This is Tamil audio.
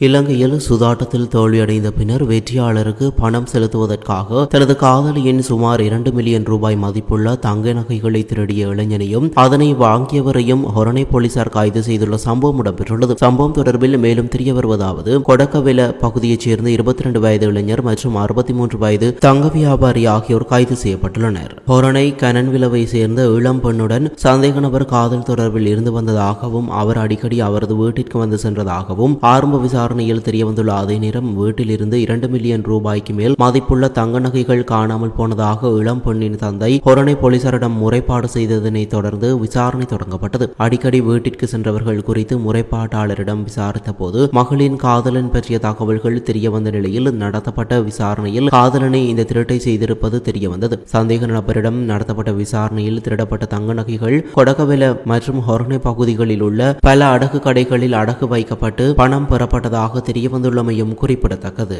இலங்கையில் சுதாட்டத்தில் தோல்வியடைந்த பின்னர் வெற்றியாளருக்கு பணம் செலுத்துவதற்காக தனது காதலியின் சுமார் இரண்டு மில்லியன் ரூபாய் மதிப்புள்ள தங்க நகைகளை திருடிய இளைஞனையும் அதனை வாங்கியவரையும் ஹொரணை போலீசார் கைது செய்துள்ள சம்பவம் இடம்பெற்றுள்ளது. சம்பவம் தொடர்பில் மேலும் தெரிய வருவதாவது கொடக்கவில பகுதியைச் சேர்ந்த இருபத்தி ரெண்டு வயது இளைஞர் மற்றும் அறுபத்தி மூன்று வயது தங்க வியாபாரி ஆகியோர் கைது செய்யப்பட்டுள்ளனர். ஹொரணை கனன்விலவை சேர்ந்த இளம் பெண்ணுடன் சந்தேக நபர் காதல் தொடர்பில் இருந்து வந்ததாகவும் அவர் அடிக்கடி அவரது வீட்டிற்கு வந்து சென்றதாகவும் ஆரம்ப விசாரணையில் தெரியவந்துள்ள அதே நேரம் வீட்டிலிருந்து இரண்டு மில்லியன் ரூபாய்க்கு மேல் மதிப்புள்ள தங்க நகைகள் காணாமல் போனதாக இளம் பெண்ணின் தந்தை ஹொரணை போலீசாரிடம் முறைப்பாடு செய்ததனை தொடர்ந்து விசாரணை தொடங்கப்பட்டது. அடிக்கடி வீட்டிற்கு சென்றவர்கள் குறித்து முறைப்பாட்டாளரிடம் விசாரித்த போது மகளின் காதலன் பற்றிய தகவல்கள் தெரியவந்த நிலையில் நடத்தப்பட்ட விசாரணையில் காதலனை இந்த திருட்டை செய்திருப்பது தெரியவந்தது. சந்தேக நபரிடம் நடத்தப்பட்ட விசாரணையில் திருடப்பட்ட தங்க நகைகள் கொடகவில மற்றும் ஹொர்னே பகுதிகளில் உள்ள பல அடகு கடைகளில் அடகு வைக்கப்பட்டு பணம் பெறப்பட்டதாக தெரியவந்துள்ளமையும் குறிப்பிடத்தக்கது.